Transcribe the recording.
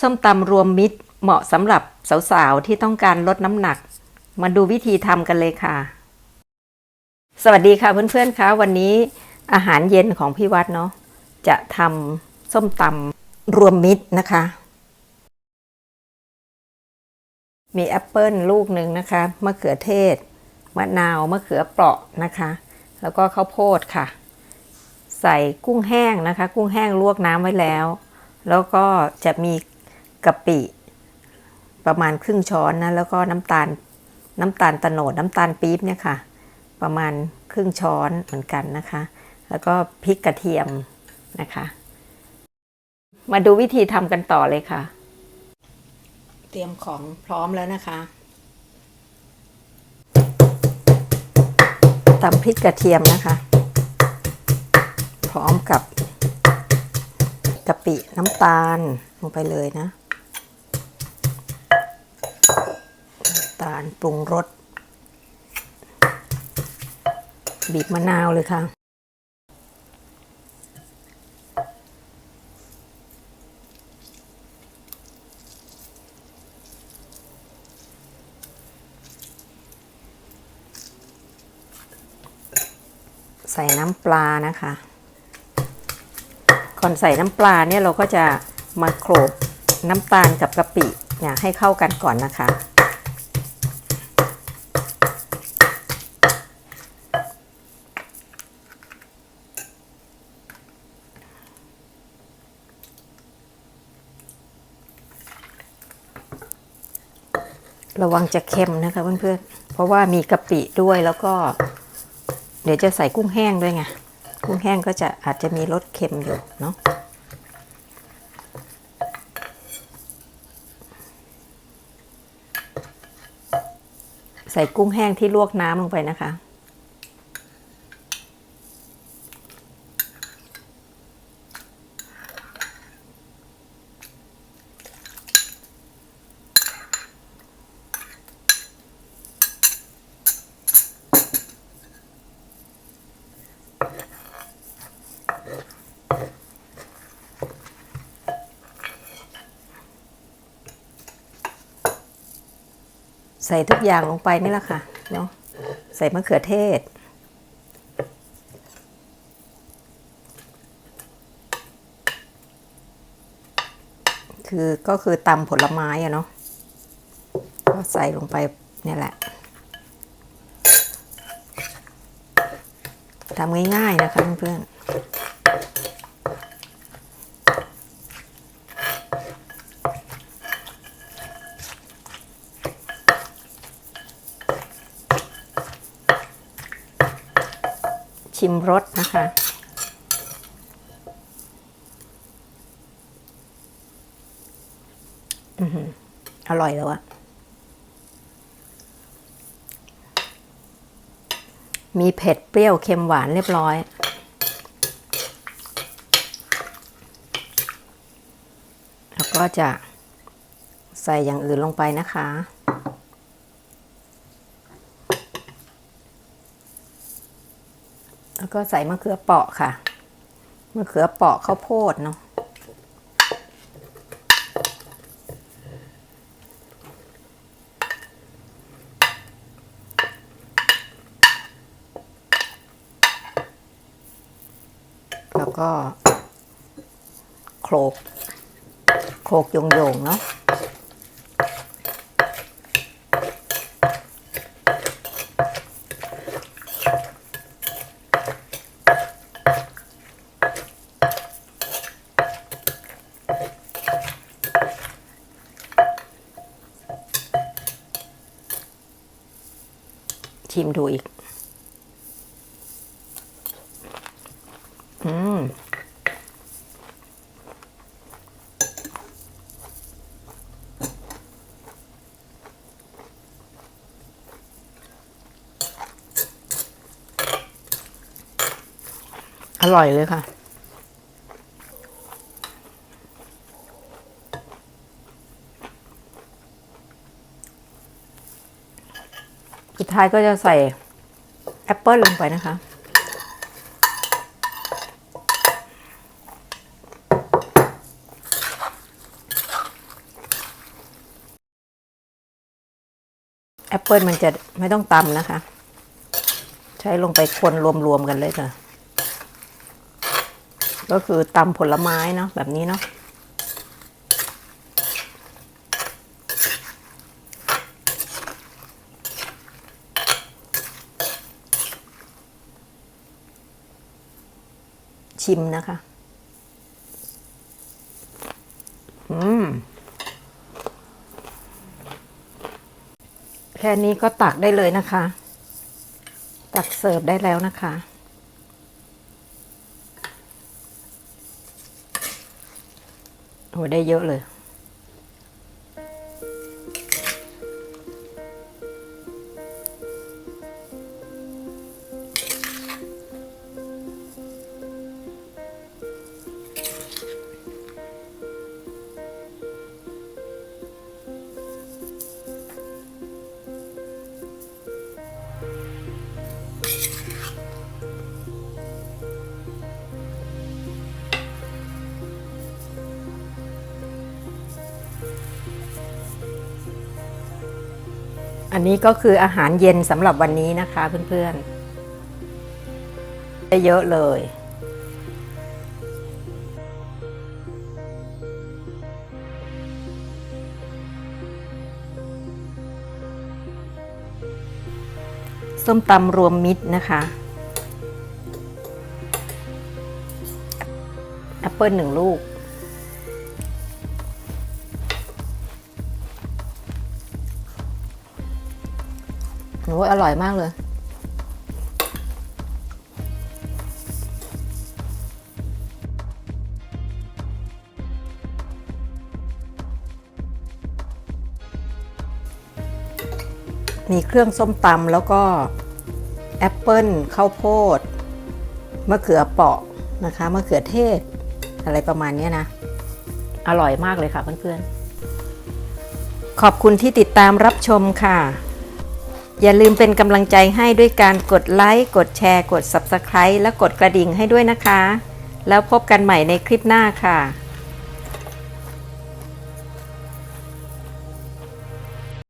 ส้มตำรวมมิตรเหมาะสำหรับสาวๆ ที่ต้องการลดน้ำหนัก มาดูวิธีทำกันเลยค่ะ สวัสดีค่ะเพื่อนๆคะวันนี้อาหารเย็นของพี่วัดเนาะจะทำส้มตำรวมมิตรนะคะ มีแอปเปิลลูกหนึ่งนะคะมะเขือเทศมะนาวมะเขือเปราะนะคะ แล้วก็ข้าวโพดค่ะ ใส่กุ้งแห้งนะคะ กุ้งแห้งลวกน้ำไว้แล้ว แล้วก็จะมี กะปิ ประมาณครึ่งช้อนนะแล้วก็น้ำตาลน้ำตาลตะโนดน้ำตาลปี๊บเนี่ยค่ะ ประมาณครึ่งช้อนเหมือนกันนะคะ แล้วก็พริกกระเทียมนะคะ มาดูวิธีทำกันต่อเลยค่ะ เตรียมของพร้อมแล้วนะคะตำพริกกระเทียมนะคะ พร้อมกับกะปิน้ำตาลลงไปเลยนะำตาลปรุงรส บีบมะนาวเลยค่ะ ใส่น้ำปลานะคะก่อนใส่น้ำปลาเนี่ยเราก็จะมาโขลกน้ำตาลกับกะปิเนี่ยให้เข้ากันก่อนนะคะ ระวังจะเค็มนะคะเพื่อนๆ เพราะว่ามีกะปิด้วยแล้วก็ เดี๋ยวจะใส่กุ้งแห้งด้วยไง กุ้งแห้งก็จะอาจจะมีรสเค็มอยู่เนาะใส่กุ้งแห้งที่ลวกน้ำลงไปนะคะ ใส่ทุกอย่างลงไปนี่แหละค่ะเนาะใส่มะเขือเทศ คือก็คือตำผลไม้อะเนาะก็ใส่ลงไปนี่แหละทำง่ายๆนะคะเพื่อนๆ ชิมรสนะคะอือหืออร่อยแล้วอะมีเผ็ดเปรี้ยวเค็มหวานเรียบร้อยแล้วก็จะใส่อย่างอื่นลงไปนะคะ แล้วก็ใส่มะเขือเปราะค่ะ มะเขือเปราะข้าวโพดเนาะ แล้วก็ โคลก โคลกโยงๆเนาะ ชิมดูอีก อืมอร่อยเลยค่ะ ท้ายก็จะใส่แอปเปิ้ลลงไปนะคะ แอปเปิ้ลมันจะไม่ต้องตำนะคะ ใช้ลงไปคนรวมๆกันเลยค่ะ ก็คือตำผลไม้เนาะแบบนี้เนาะ ชิมนะคะ อืม แค่นี้ก็ตักได้เลยนะคะ ตักเสิร์ฟได้แล้วนะคะโอ้ได้เยอะเลย อันนี้ก็คืออาหารเย็นสำหรับวันนี้นะคะเพื่อนๆได้เยอะเลยส้มตำรวมมิตรนะคะแอปเปิลหนึ่งลูก โอ้ยอร่อยมากเลย มีเครื่องส้มตำแล้วก็แอปเปิลข้าวโพดมะเขือเปราะนะคะมะเขือเทศ อะไรประมาณเนี้ยนะ อร่อยมากเลยค่ะเพื่อนๆ ขอบคุณที่ติดตามรับชมค่ะ อย่าลืมเป็นกำลังใจให้ด้วยการกดไลค์ กดแชร์ กด Subscribe และกดกระดิ่งให้ด้วยนะคะ แล้วพบกันใหม่ในคลิปหน้าค่ะ